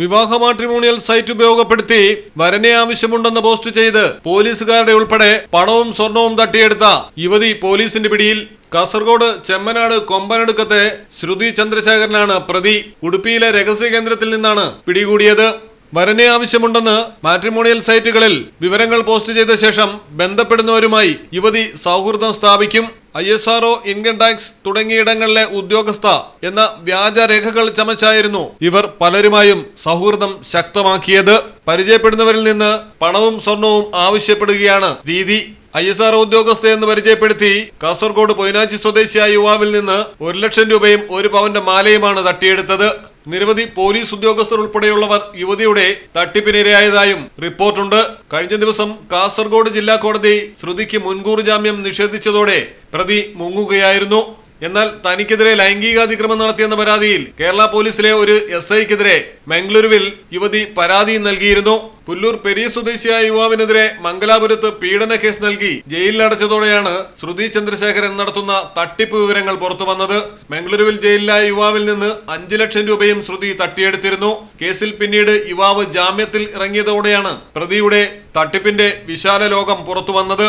വിവാഹ matrimonial site ഉപയോഗപ്പെടുത്തി വരനെ ആവശ്യമുണ്ടെന്ന് പോസ്റ്റ് ചെയ്ത് പോലീസുകാരുടെ ഉൾപ്പെടെ പണവും സ്വർണവും തട്ടിയെടുത്ത യുവതി പോലീസിന്റെ പിടിയിൽ കാസർഗോഡ് ചെമ്മനാട് കൊമ്പനടുക്കത്തെ ശ്രുതി ചന്ദ്രശേഖരനാണ് പ്രതി. ഉടുപ്പിയിലെ രഹസ്യ കേന്ദ്രത്തിൽ നിന്നാണ് പിടികൂടിയത്. വരനെ ആവശ്യമുണ്ടെന്ന് മാട്രിമോണിയൽ സൈറ്റുകളിൽ വിവരങ്ങൾ പോസ്റ്റ് ചെയ്ത ശേഷം ബന്ധപ്പെടുന്നവരുമായി യുവതി സൗഹൃദം സ്ഥാപിക്കും. I S R O income tax തുടങ്ങിയിടങ്ങളിലെ ഉദ്യോഗസ്ഥ എന്ന വ്യാജ രേഖകൾ ചമച്ചായിരുന്നു ഇവർ പലരുമായും സൗഹൃദം ശക്തമാക്കിയത്. പരിചയപ്പെടുന്നവരിൽ നിന്ന് പണവും സ്വർണവും ആവശ്യപ്പെടുകയാണ് രീതി. ഐ എസ് ആർ ഉദ്യോഗസ്ഥ എന്ന് പരിചയപ്പെടുത്തി കാസർഗോഡ് പൊയ്നാച്ചി സ്വദേശിയായ യുവാവിൽ നിന്ന് ഒരു ലക്ഷം രൂപയും ഒരു പവന്റെ മാലയുമാണ് തട്ടിയെടുത്തത്. നിരവധി പോലീസ് ഉദ്യോഗസ്ഥർ ഉൾപ്പെടെയുള്ളവർ യുവതിയുടെ തട്ടിപ്പിനിരയായതായും റിപ്പോർട്ടുണ്ട്. കഴിഞ്ഞ ദിവസം കാസർഗോഡ് ജില്ലാ കോടതി ശ്രുതിക്ക് മുൻകൂർ ജാമ്യം നിഷേധിച്ചതോടെ പ്രതി മുങ്ങുകയായിരുന്നു. എന്നാൽ തനിക്കെതിരെ ലൈംഗികാതിക്രമം നടത്തിയെന്ന പരാതിയിൽ കേരള പോലീസിലെ ഒരു എസ് ഐക്കെതിരെ മംഗളൂരുവിൽ യുവതി പരാതി നൽകിയിരുന്നു. പുല്ലൂർ പെരിയ സ്വദേശിയായ യുവാവിനെതിരെ മംഗലാപുരത്ത് പീഡന കേസ് നൽകി ജയിലിൽ അടച്ചതോടെയാണ് ശ്രുതി ചന്ദ്രശേഖരൻ നടത്തുന്ന തട്ടിപ്പ് വിവരങ്ങൾ പുറത്തു വന്നത് മംഗളൂരുവിൽ ജയിലിലായ യുവാവിൽ നിന്ന് അഞ്ചു ലക്ഷം രൂപയും ശ്രുതി തട്ടിയെടുത്തിരുന്നു. കേസിൽ പിന്നീട് യുവാവ് ജാമ്യത്തിൽ ഇറങ്ങിയതോടെയാണ് പ്രതിയുടെ തട്ടിപ്പിന്റെ വിശാല ലോകം പുറത്തു വന്നത്